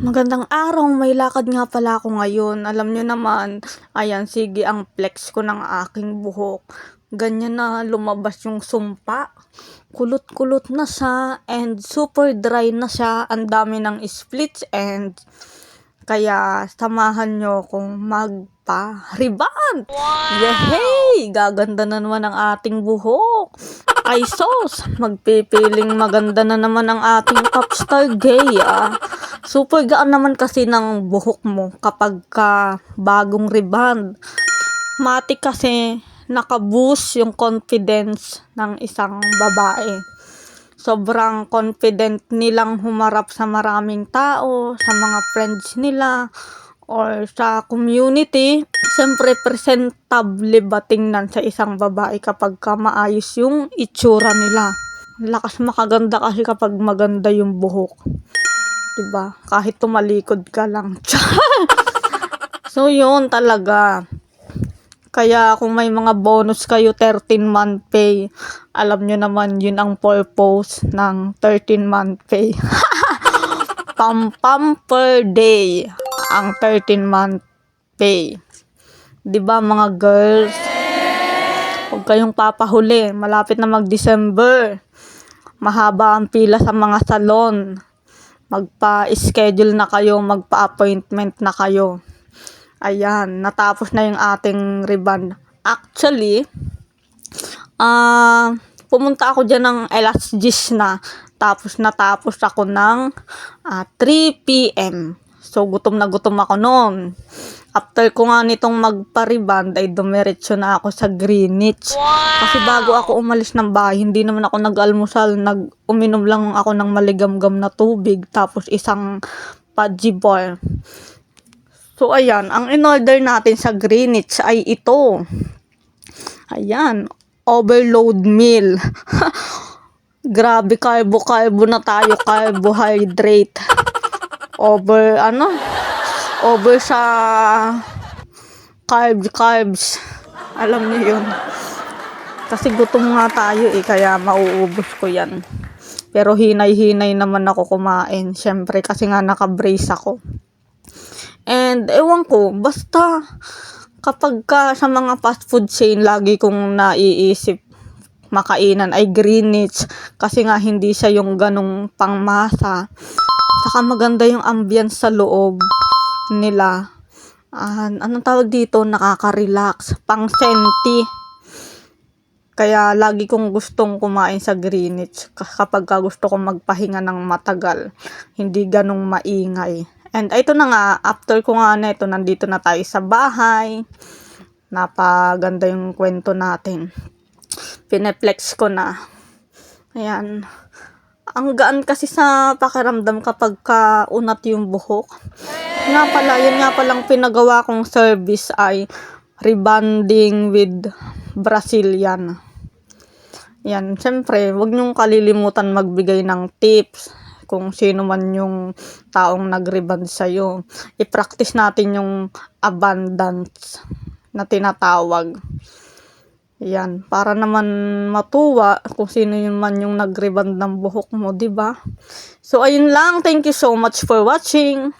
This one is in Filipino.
Magandang araw, may lakad nga pala ako ngayon. Alam nyo naman, ayan, sige ang flex ko ng aking buhok. Ganyan na lumabas yung sumpa. Kulot-kulot na siya and super dry na siya. Ang dami ng splits and kaya samahan nyo kung magpa-rebond. Yehey! Gaganda na naman ang ating buhok. Ay sos, magpipiling maganda na naman ang ating popstar gay ah. Super gaan naman kasi ng buhok mo kapag ka bagong rebond. Mati kasi nakaboost yung confidence ng isang babae. Sobrang confident nilang humarap sa maraming tao, sa mga friends nila, or sa community. Siyempre, presentable ba tingnan sa isang babae kapag ka maayos yung itsura nila. Lakas makaganda kasi kapag maganda yung buhok. 'Di ba? Kahit tumalikod ka lang. so, yun talaga. Kaya kung may mga bonus kayo 13 month pay, alam nyo naman yun ang purpose ng 13 month pay. Pam-pam per day ang 13 month pay. 'Di ba mga girls? Huwag kayong papahuli. Malapit na mag-December. Mahaba ang pila sa mga salon. Magpa-schedule na kayo, magpa-appointment na kayo. Ayan, natapos na yung ating reband. Actually, ah, pumunta ako dyan ng Elas Gis na. Tapos natapos ako ng ah, 3 p.m. So, gutom na gutom ako noon. After ko nga nitong magpa-reband, ay dumiretso na ako sa Greenwich. Kasi bago ako umalis ng bahay, hindi naman ako nag-almusal. Nag-uminom lang ako ng maligamgam na tubig. Tapos isang pudgy bar. So, ayan. Ang in-order natin sa Greenwich ay ito. Ayan. Overload meal. Grabe, carbo-carbo na tayo. Carbohydrate. Over, ano? Over sa carbs, carbs. Alam niyo yun. Kasi gutom nga tayo eh, kaya mauubos ko yan. Pero hinay-hinay naman ako kumain. Siyempre, kasi nga naka-brace ako. And ewan ko, basta kapag ka sa mga fast food chain, lagi kong naiisip makainan ay Greenwich kasi nga hindi siya yung ganong pangmasa. Saka maganda yung ambience sa loob nila. Ah, anong tawag dito? Nakaka-relax. Pang senti. Kaya lagi kong gustong kumain sa Greenwich kapag ka gusto kong magpahinga ng matagal. Hindi ganong maingay. And ito na nga, after ko nga na ito, nandito na tayo sa bahay. Napaganda yung kwento natin. Pineplex ko na. Ayan. Ang gaan kasi sa pakiramdam kapag ka unat yung buhok. Nga pala, yun nga palang pinagawa kong service ay rebonding with Brazilian. Yan, syempre, wag niyong kalilimutan magbigay ng tips kung sino man yung taong nag-rebond sa'yo. I-practice natin yung abundance na tinatawag. Yan, para naman matuwa kung sino yun man yung nag-rebond ng buhok mo, 'di ba? So ayun lang, thank you so much for watching.